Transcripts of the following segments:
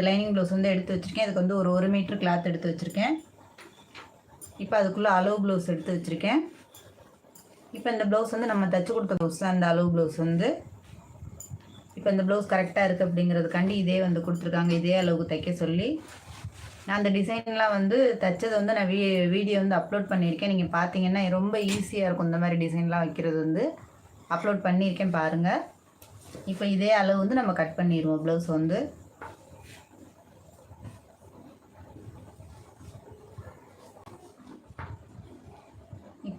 ரெண்டு lining blouse வந்து எடுத்து வச்சுருக்கேன். இதுக்கு வந்து ஒரு ஒரு மீட்ரு கிளாத் எடுத்து வச்சுருக்கேன். இப்போ அதுக்குள்ளே அளவு ப்ளவுஸ் எடுத்து வச்சுருக்கேன். இப்போ இந்த ப்ளவுஸ் வந்து நம்ம தைச்சி கொடுத்த ப்ளவுஸ் தான். அந்த அளவு ப்ளவுஸ் வந்து இப்போ இந்த ப்ளவுஸ் கரெக்டாக இருக்குது அப்படிங்கிறதுக்காண்டி இதே வந்து கொடுத்துருக்காங்க. இதே அளவுக்கு தைக்க சொல்லி. நான் அந்த டிசைன்லாம் வந்து தைச்சது வந்து நான் வீ வீடியோ வந்து அப்லோட் பண்ணியிருக்கேன். நீங்கள் பார்த்தீங்கன்னா ரொம்ப ஈஸியாக இருக்கும் இந்த மாதிரி டிசைன்லாம் வைக்கிறது வந்து. அப்லோட் பண்ணியிருக்கேன் பாருங்கள் இப்போ இதே அளவு வந்து நம்ம கட் பண்ணிடுவோம் ப்ளவுஸ் வந்து.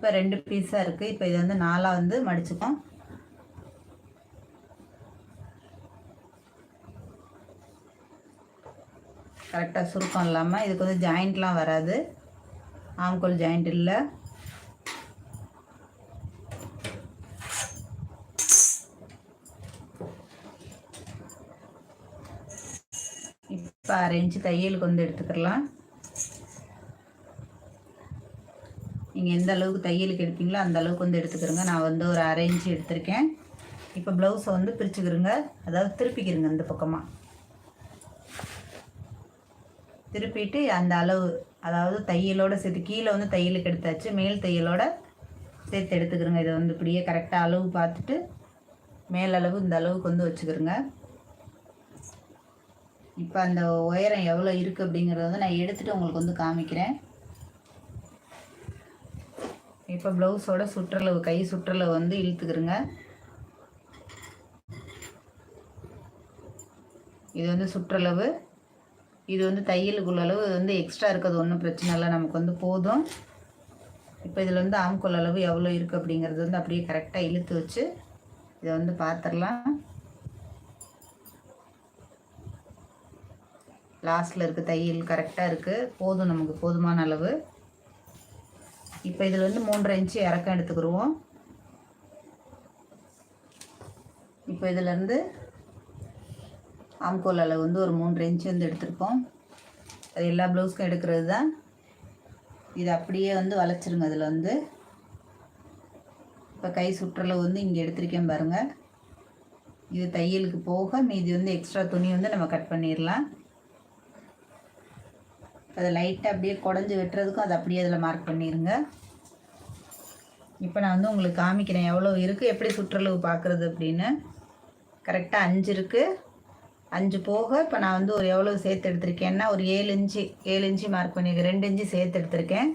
இப்போ ரெண்டு பீஸாக இருக்குது இப்போ இதை வந்து நாலாக வந்து மடிச்சுக்கோம் கரெக்டாக சுருக்கம் இல்லாமல் இதுக்கு வந்து ஜாயிண்ட்லாம் வராது. ஆம்கோல் ஜாயிண்ட் இல்லை. இப்போ அரைஞ்சு தையலுக்கு வந்து எடுத்துக்கலாம். நீங்கள் எந்த அளவுக்கு தையலுக்கு எடுப்பீங்களோ அந்த அளவுக்கு வந்து எடுத்துக்கிறோங்க. நான் வந்து ஒரு அரை இன்ச்சு எடுத்திருக்கேன். இப்போ ப்ளவுஸை வந்து பிரிச்சுக்கிறோங்க. அதாவது திருப்பிக்கிறோங்க இந்த பக்கமாக திருப்பிட்டு அந்த அளவு அதாவது தையலோட சேர்த்து கீழே வந்து தையலுக்கு எடுத்தாச்சு. மேல் தையலோட சேர்த்து எடுத்துக்கிறோங்க. இதை வந்து இப்படியே கரெக்டாக அளவு பார்த்துட்டு மேல் அளவு இந்த அளவுக்கு வந்து வச்சுக்கிறோங்க. இப்போ அந்த உயரம் எவ்வளோ இருக்குது அப்படிங்கிறத வந்து நான் எடுத்துகிட்டு உங்களுக்கு வந்து காமிக்கிறேன். இப்போ ப்ளவுஸோட சுற்றளவு கை சுற்றளவு வந்து இழுத்துக்கிறோங்க. இது வந்து சுற்றளவு. இது வந்து தையலுக்குள்ள அளவு இது வந்து எக்ஸ்ட்ரா இருக்கிறது ஒன்றும் பிரச்சனை இல்லை நமக்கு வந்து போதும். இப்போ இதில் வந்து ஆம்குள்ள அளவு எவ்வளோ இருக்குது அப்படிங்கிறது வந்து அப்படியே கரெக்டாக இழுத்து வச்சு இதை வந்து பார்த்துடலாம் லாஸ்ட்டில் இருக்க தையல் கரெக்டாக இருக்குது போதும் நமக்கு போதுமான அளவு. இப்போ இதில் வந்து மூன்றரை இன்ச்சு இறக்கம் எடுத்துக்கிடுவோம் இப்போ இதிலேருந்து ஆம்கோல் அளவு வந்து ஒரு மூன்றரை இன்ச்சு வந்து எடுத்திருக்கோம் அது எல்லா ப்ளவுஸ்க்கும் எடுக்கிறது தான் இது அப்படியே வந்து வளைச்சிருங்க அதில் வந்து. இப்போ கை சுற்றளவு வந்து இங்கே எடுத்திருக்கேன் பாருங்கள் இது தையலுக்கு போக மீதி வந்து எக்ஸ்ட்ரா துணி வந்து நம்ம கட் பண்ணிடலாம். அதை லைட்டாக அப்படியே குடஞ்சி வெட்டுறதுக்கும் அதை அப்படியே அதில் மார்க் பண்ணிடுங்க இப்போ நான் வந்து உங்களுக்கு காமிக்கிறேன் எவ்வளோ இருக்குது எப்படி சுற்றளவு பார்க்குறது அப்படின்னு. கரெக்டாக அஞ்சு இருக்குது அஞ்சு போக இப்போ நான் வந்து ஒரு எவ்வளோ சேர்த்து எடுத்திருக்கேன்னா ஒரு ஏழு இன்ச்சு ஏழு இன்ச்சு மார்க் பண்ணியிருக்கேன் ரெண்டு இன்ச்சு சேர்த்து எடுத்திருக்கேன்.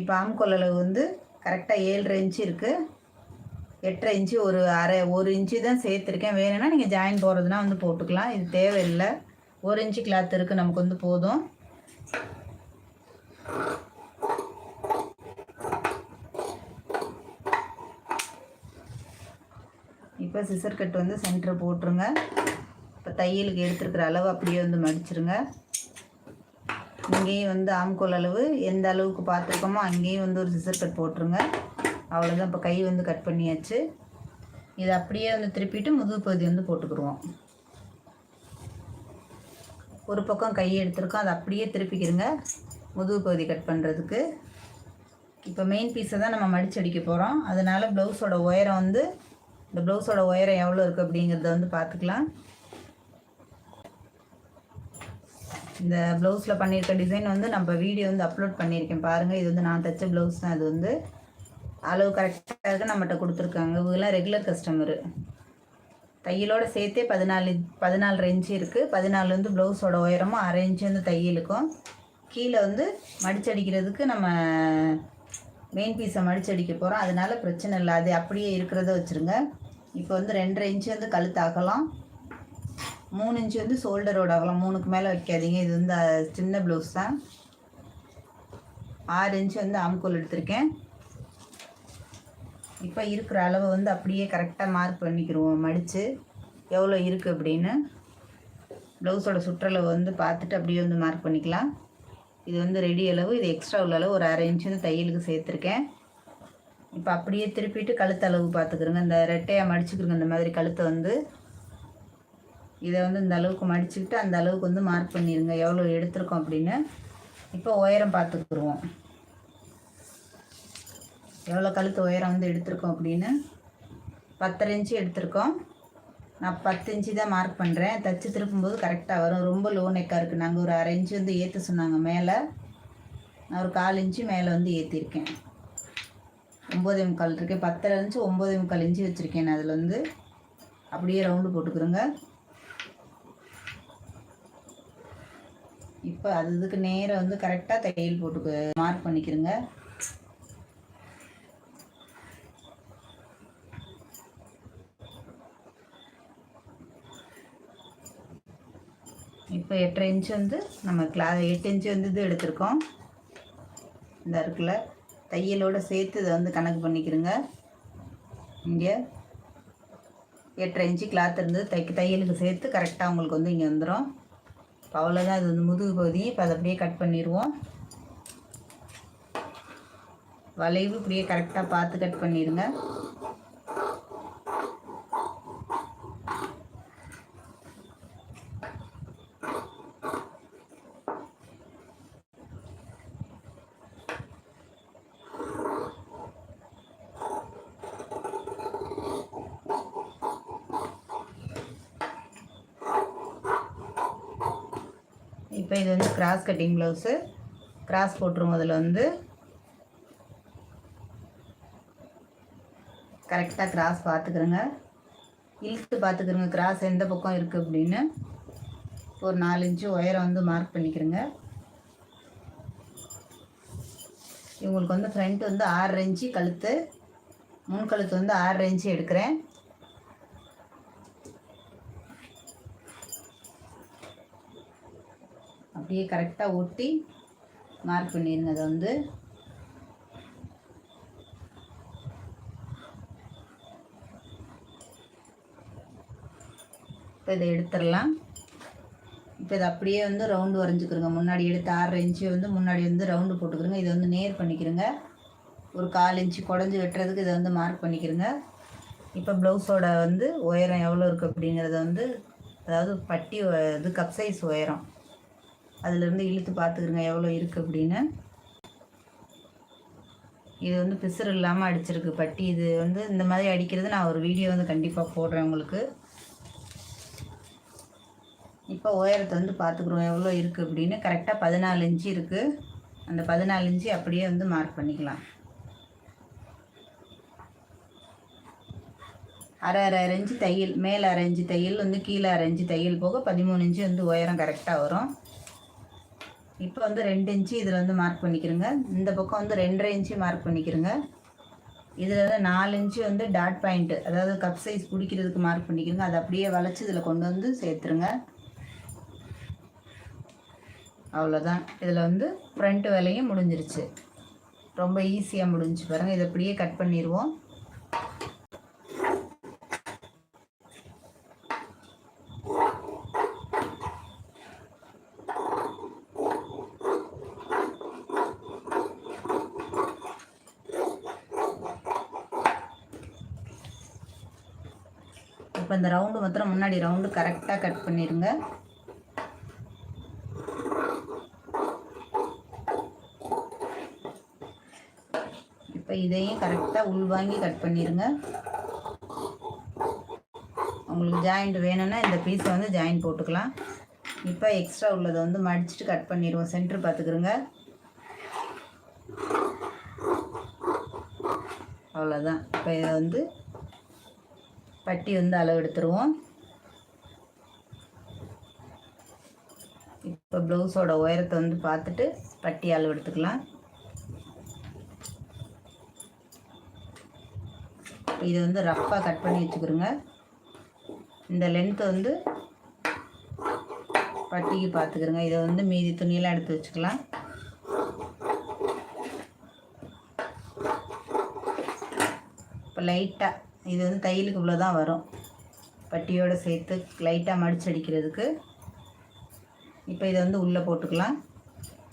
இப்போ ஆம்கோல் அளவு வந்து கரெக்டாக ஏழரை இன்ச்சு இருக்குது எட்டரை இன்ச்சு ஒரு அரை ஒரு இன்ச்சு தான் சேர்த்துருக்கேன். வேணும்னா நீங்கள் ஜாயின் போடுறதுனா வந்து போட்டுக்கலாம். இது தேவையில்லை. ஒரு இன்ச்சு கிளாத் இருக்குது நமக்கு வந்து போதும். இப்போ சிசர் கட் வந்து சென்டர் போட்டுருங்க. இப்போ தையலுக்கு எடுத்துருக்கிற அளவு அப்படியே வந்து மடிச்சிருங்க. இங்கேயும் வந்து ஆம்கோல் அளவு எந்த அளவுக்கு பார்த்துருக்கோமோ அங்கேயும் வந்து ஒரு சிசர் கட் போட்டுருங்க. அவ்வளோதான் இப்போ கை வந்து கட் பண்ணியாச்சு. இதை அப்படியே வந்து திருப்பிட்டு முதுகு பகுதி வந்து போட்டுக்கிடுவோம். ஒரு பக்கம் கையை எடுத்திருக்கோம். அதை அப்படியே திருப்பிக்கிடுங்க. முதுகு பகுதி கட் பண்ணுறதுக்கு இப்போ மெயின் பீஸை தான் நம்ம மடிச்சு அடிக்க போகிறோம் அதனால் ப்ளவுஸோட உயரம் வந்து இந்த ப்ளவுஸோட உயரம் எவ்வளோ இருக்குது அப்படிங்கிறத வந்து பார்த்துக்கலாம். இந்த ப்ளவுஸில் பண்ணியிருக்க டிசைன் வந்து நம்ம வீடியோ வந்து அப்லோட் பண்ணியிருக்கேன் பாருங்கள் இது வந்து நான் தைச்ச ப்ளவுஸ் தான். இது வந்து அளவு கரெக்டாக இருக்குது நம்மகிட்ட கொடுத்துருக்காங்க. இவங்கெல்லாம் ரெகுலர் கஸ்டமரு தையலோடு சேர்த்தே பதினாலு பதினாலு இன்ச்சு இருக்குது பதினாலு வந்து ப்ளவுஸோட உயரமும் அரை இன்ச்சு வந்து தையலுக்கும். கீழே வந்து மடிச்சடிக்கிறதுக்கு நம்ம மெயின் பீஸை மடிச்சடிக்க போகிறோம் அதனால பிரச்சனை இல்லை. அது அப்படியே இருக்கிறத வச்சுருங்க. இப்போ வந்து ரெண்டரை இன்ச்சு வந்து கழுத்து மூணு இன்ச்சு வந்து ஷோல்டரோட ஆகலாம். மூணுக்கு மேலே வைக்காதீங்க. இது வந்து சின்ன ப்ளவுஸ் தான். ஆறு இன்ச்சு வந்து ஆம்கோல் எடுத்திருக்கேன். இப்போ இருக்கிற அளவு வந்து அப்படியே கரெக்டாக மார்க் பண்ணிக்கிடுவோம் மடித்து எவ்வளோ இருக்குது அப்படின்னு. ப்ளவுஸோட சுற்றளவு வந்து பார்த்துட்டு அப்படியே வந்து மார்க் பண்ணிக்கலாம். இது வந்து ரெடி அளவு இது எக்ஸ்ட்ரா உள்ள அளவு. ஒரு அரை இன்ச்சு வந்து தையலுக்கு சேர்த்துருக்கேன். இப்போ அப்படியே திருப்பிட்டு கழுத்தளவு பார்த்துக்கிறோங்க இந்த ரெட்டையாக மடிச்சுக்கிறோங்க இந்த மாதிரி கழுத்தை வந்து இதை வந்து இந்த அளவுக்கு மடிச்சுக்கிட்டு அந்த அளவுக்கு வந்து மார்க் பண்ணிடுங்க எவ்வளோ எடுத்திருக்கோம் அப்படின்னு. இப்போ உயரம் பார்த்துக்குருவோம். எவ்வளோ கழுத்து உயரம் வந்து எடுத்திருக்கோம் அப்படின்னு? பத்தரை இன்ச்சு எடுத்திருக்கோம். நான் பத்து இன்ச்சு தான் மார்க் பண்ணுறேன் தச்சு திருப்பும்போது கரெக்டாக வரும். ரொம்ப லோ நெக்காக இருக்குது நாங்கள் ஒரு அரை இன்ச்சு வந்து ஏற்ற சொன்னாங்க மேலே. நான் ஒரு கால் இன்ச்சு மேலே வந்து ஏற்றிருக்கேன் ஒம்பது முக்கால் இருக்கேன் பத்தரை இன்ச்சு ஒம்பது முக்கால் இன்ச்சு வச்சுருக்கேன் நான் அதில் வந்து. அப்படியே ரவுண்டு போட்டுக்கிறோங்க. இப்போ அது இதுக்கு நேராக வந்து கரெக்டாக தையல் போட்டுக்க மார்க் பண்ணிக்கிறேங்க. இப்போ எட்டரை இன்ச்சு வந்து நம்ம கிளா எட்டு இன்ச்சு வந்து இது எடுத்திருக்கோம். இந்த இருக்குல்ல தையலோடு சேர்த்து இதை வந்து கணக்கு பண்ணிக்கிறோங்க. இங்கே எட்டரை இன்ச்சு கிளாத் இருந்து தைக்க தையலுக்கு சேர்த்து கரெக்டாக உங்களுக்கு வந்து இங்கே வந்துடும் இப்போ அவ்வளோதான் இது வந்து முதுகு பகுதி. இப்போ அதை அப்படியே கட் பண்ணிடுவோம். வளைவு இப்படியே கரெக்டாக பார்த்து கட் பண்ணிடுங்க. இப்போ இது வந்து கிராஸ் கட்டிங் ப்ளவுஸு கிராஸ் போட்டுரும் அதில் வந்து. கரெக்டாக கிராஸ் பார்த்துக்குறங்க. இழுத்து பார்த்துக்கிறோங்க. கிராஸ் எந்த பக்கம் இருக்குது அப்படின்னு. ஒரு நாலு இன்ச்சு ஒயரை வந்து மார்க் பண்ணிக்கிறோங்க. இவங்களுக்கு வந்து ஃப்ரண்ட் வந்து ஆறு இன்ச்சு கழுத்து. முன் கழுத்து வந்து ஆறு இன்ச்சு எடுக்கிறேன். அப்படியே கரெக்டாக ஒட்டி மார்க் பண்ணியிருந்தது வந்து. இப்போ இதை எடுத்துடலாம். இப்போ இதை அப்படியே வந்து ரவுண்டு வரைஞ்சிக்கிறோங்க முன்னாடி எடுத்து ஆறரை இன்ச்சு வந்து முன்னாடி வந்து ரவுண்டு போட்டுக்கிறோங்க இதை வந்து நேர் பண்ணிக்கிறோங்க ஒரு கால் இன்ச்சு குடஞ்சி வெட்டுறதுக்கு இதை வந்து மார்க் பண்ணிக்கிறோங்க இப்போ ப்ளவுஸோட வந்து உயரம் எவ்வளோ இருக்குது அப்படிங்கிறத வந்து அதாவது பட்டி இது கப் சைஸ் உயரம். அதிலிருந்து இழுத்து பார்த்துக்குறங்க எவ்வளோ இருக்குது அப்படின்னு. இது வந்து பிசுறு இல்லாமல் அடிச்சிருக்கு பட்டி. இது வந்து இந்த மாதிரி அடிக்கிறது நான் ஒரு வீடியோ வந்து கண்டிப்பாக போடுறேன் உங்களுக்கு. இப்போ உயரத்தை வந்து பார்த்துக்குறோம் எவ்வளோ இருக்குது அப்படின்னு. கரெக்டாக பதினாலு இன்ச்சு இருக்குது அந்த பதினாலு இன்ச்சு அப்படியே வந்து மார்க் பண்ணிக்கலாம். அரை அரை அரைஞ்சு தையல் மேலே அரைஞ்சு தையல் வந்து கீழே அரைஞ்சு தையல் போக பதிமூணு இன்ச்சு வந்து உயரம் கரெக்டாக வரும். இப்போ வந்து ரெண்டு இன்ச்சு இதில் வந்து மார்க் பண்ணிக்கிறேங்க. இந்த பக்கம் வந்து ரெண்டரை இன்ச்சு மார்க் பண்ணிக்கிறேங்க. இதில் வந்து நாலு இன்ச்சு வந்து டாட் பாயிண்ட்டு அதாவது கப் சைஸ் பிடிக்கிறதுக்கு மார்க் பண்ணிக்கிறோங்க. அதை அப்படியே வளைச்சி இதில் கொண்டு வந்து சேர்த்துருங்க. அவ்வளோதான் இதில் வந்து ஃப்ரண்ட் வேலையும் முடிஞ்சிருச்சு. ரொம்ப ஈஸியாக முடிஞ்சு பாருங்கள் இதை அப்படியே கட் பண்ணிடுவோம் இப்போ இந்த ரவுண்டு மாத்திரம் முன்னாடி ரவுண்டு கரெக்டாக கட் பண்ணிடுங்க இப்போ இதையும் கரெக்டாக உள்வாங்கி கட் பண்ணிடுங்க உங்களுக்கு ஜாயிண்ட் வேணும்னா இந்த பீஸை வந்து ஜாயின் போட்டுக்கலாம். இப்போ எக்ஸ்ட்ரா உள்ளதை வந்து மடிச்சுட்டு கட் பண்ணிடுவோம். சென்டர் பார்த்துக்குறோங்க அவ்வளோதான் இப்போ இதை வந்து பட்டி வந்து அளவு எடுத்துருவோம். இப்போ ப்ளவுஸோட உயரத்தை வந்து பார்த்துட்டு பட்டி அளவு எடுத்துக்கலாம். இதை வந்து ரஃப்பாக கட் பண்ணி வச்சுக்கிறோங்க இந்த லென்த்து வந்து பட்டிக்கு பார்த்துக்கிறோங்க இதை வந்து மீதி துணியெல்லாம் எடுத்து வச்சுக்கலாம். இப்போ லைட்டாக இது வந்து தையலுக்கு இவ்வளோ தான் வரும். பட்டியோடு சேர்த்து லைட்டாக மடிச்சு அடிக்கிறதுக்கு. இப்போ இதை வந்து உள்ளே போட்டுக்கலாம்.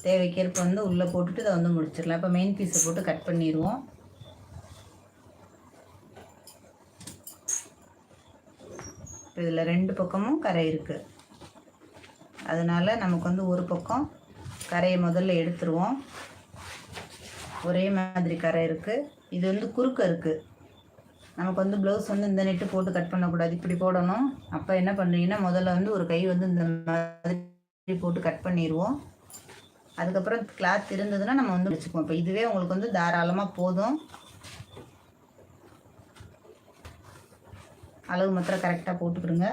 தேவைக்கேற்ப வந்து உள்ளே போட்டுட்டு இதை வந்து முடிச்சிடலாம். இப்போ மெயின் பீஸை போட்டு கட் பண்ணிடுவோம். இப்போ இதில் ரெண்டு பக்கமும் கரை இருக்குது அதனால் நமக்கு வந்து ஒரு பக்கம் கரையை முதல்ல எடுத்துருவோம். ஒரே மாதிரி கரை இருக்குது இது வந்து குறுக்க இருக்குது நமக்கு வந்து ப்ளவுஸ் வந்து இந்த நெட்டு போட்டு கட் பண்ணக்கூடாது. இப்படி போடணும். அப்போ என்ன பண்ணுறீங்கன்னா முதல்ல வந்து ஒரு கை வந்து இந்த மாதிரி போட்டு கட் பண்ணிடுவோம் அதுக்கப்புறம் கிளாத் இருந்ததுன்னா நம்ம வந்து வச்சுக்குவோம். இப்போ இதுவே உங்களுக்கு வந்து தாராளமாக போதும். அளவு மாத்திரம் கரெக்டாக போட்டுக்கிறோங்க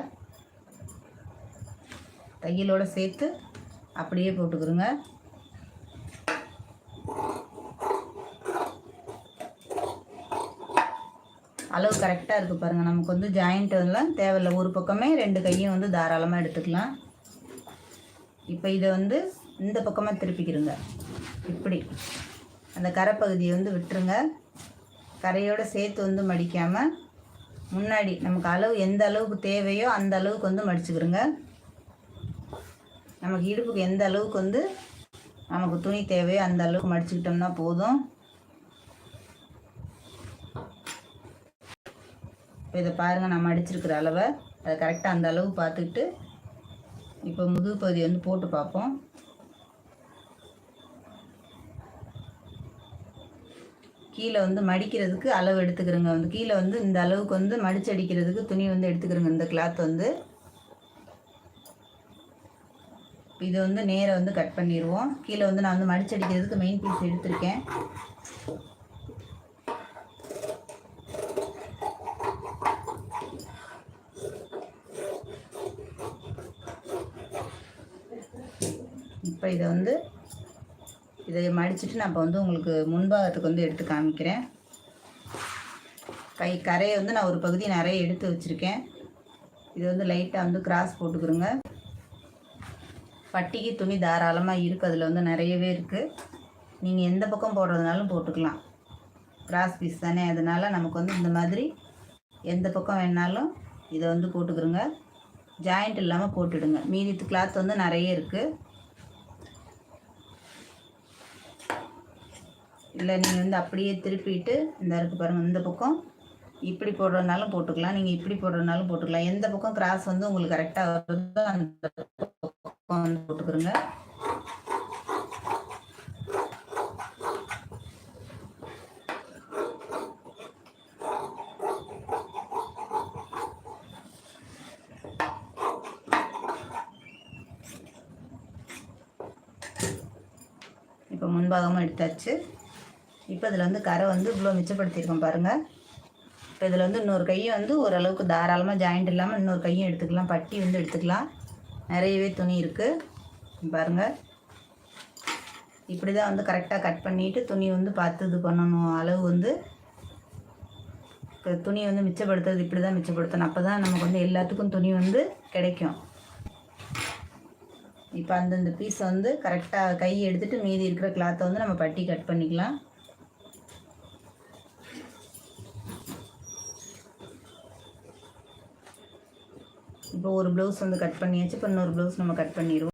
தையலோடு சேர்த்து அப்படியே போட்டுக்கிறோங்க அளவு கரெக்டாக இருக்குது பாருங்கள் நமக்கு வந்து ஜாயிண்ட் எல்லாம் தேவையில்லை. ஒரு பக்கமே ரெண்டு கையும் வந்து தாராளமாக எடுத்துக்கலாம். இப்போ இதை வந்து இந்த பக்கமாக திருப்பிக்கிறோங்க இப்படி. அந்த கரைப்பகுதியை வந்து விட்டுருங்க. கரையோடு சேர்த்து வந்து மடிக்காமல் முன்னாடி நமக்கு அளவு எந்த அளவுக்கு தேவையோ அந்த அளவுக்கு வந்து மடிச்சுக்கிறோங்க நமக்கு இடுப்புக்கு எந்த அளவுக்கு வந்து நமக்கு துணி தேவையோ அந்த அளவுக்கு மடிச்சுக்கிட்டோம்னா போதும். இதை பாருங்கள் நான் மடிச்சிருக்கிற அளவை. அதை கரெக்டாக அந்த அளவு பார்த்துக்கிட்டு இப்போ முதுகு பகுதி வந்து போட்டு பார்ப்போம். கீழே வந்து மடிக்கிறதுக்கு அளவு எடுத்துக்கிறோங்க. வந்து கீழே வந்து இந்த அளவுக்கு வந்து மடிச்சடிக்கிறதுக்கு துணி வந்து எடுத்துக்கிறோங்க. இந்த கிளாத் வந்து. இதை வந்து நேராக வந்து கட் பண்ணிடுவோம். கீழே வந்து நான் வந்து மடிச்சு அடிக்கிறதுக்கு மெயின் பீஸ் எடுத்திருக்கேன். இப்போ இதை வந்து இதை மடிச்சுட்டு நான் இப்போ வந்து உங்களுக்கு முன்பாகத்துக்கு வந்து எடுத்து காமிக்கிறேன். கை கரையை வந்து நான் ஒரு பகுதி நிறைய எடுத்து வச்சுருக்கேன். இது வந்து லைட்டாக வந்து கிராஸ் போட்டுக்கிறோங்க. பட்டிக்கு துணி தாராளமாக இருக்குது அதில் வந்து நிறையவே இருக்குது நீங்கள் எந்த பக்கம் போடுறதுனாலும் போட்டுக்கலாம். கிராஸ் பீஸ் தானே? அதனால் நமக்கு வந்து இந்த மாதிரி எந்த பக்கம் வேணாலும் இதை வந்து போட்டுக்கிறோங்க. ஜாயிண்ட் இல்லாமல் போட்டுடுங்க. மீதி கிளாத் வந்து நிறைய இருக்குது இல்லை நீங்கள் வந்து அப்படியே திருப்பிட்டு இந்த இருக்கு பாருங்கள் இந்த பக்கம் இப்படி போடுறதுனாலும் போட்டுக்கலாம். நீங்கள் இப்படி போடுறதுனாலும் போட்டுக்கலாம். எந்த பக்கம் கிராஸ் வந்து உங்களுக்கு கரெக்டாக வருதோ அந்த பக்கம் வந்து போட்டுக்கிறோங்க இப்போ முன்பாகமாக எடுத்தாச்சு. இப்போ இதில் வந்து கரை வந்து இவ்வளோ மிச்சப்படுத்தியிருக்கோம் பாருங்கள் இப்போ இதில் வந்து இன்னொரு கையும் வந்து ஓரளவுக்கு தாராளமாக ஜாயிண்ட் இல்லாமல் இன்னொரு கையும் எடுத்துக்கலாம். பட்டி வந்து எடுத்துக்கலாம். நிறையவே துணி இருக்குது பாருங்கள் இப்படி தான் வந்து கரெக்டாக கட் பண்ணிவிட்டு துணி வந்து பார்த்து இது பண்ணணும். அளவு வந்து துணி வந்து மிச்சப்படுத்துறது இப்படி தான் மிச்சப்படுத்தணும். அப்போ தான் நமக்கு வந்து எல்லாத்துக்கும் துணி வந்து கிடைக்கும். இப்போ அந்தந்த பீஸை வந்து கரெக்டாக கை எடுத்துகிட்டு மீதி இருக்கிற கிளாத்தை வந்து நம்ம பட்டி கட் பண்ணிக்கலாம். இப்போ ஒரு ப்ளவுஸ் வந்து கட் பண்ணியாச்சு இப்போ இன்னொரு ப்ளவுஸ் நம்ம கட் பண்ணிடுவோம்.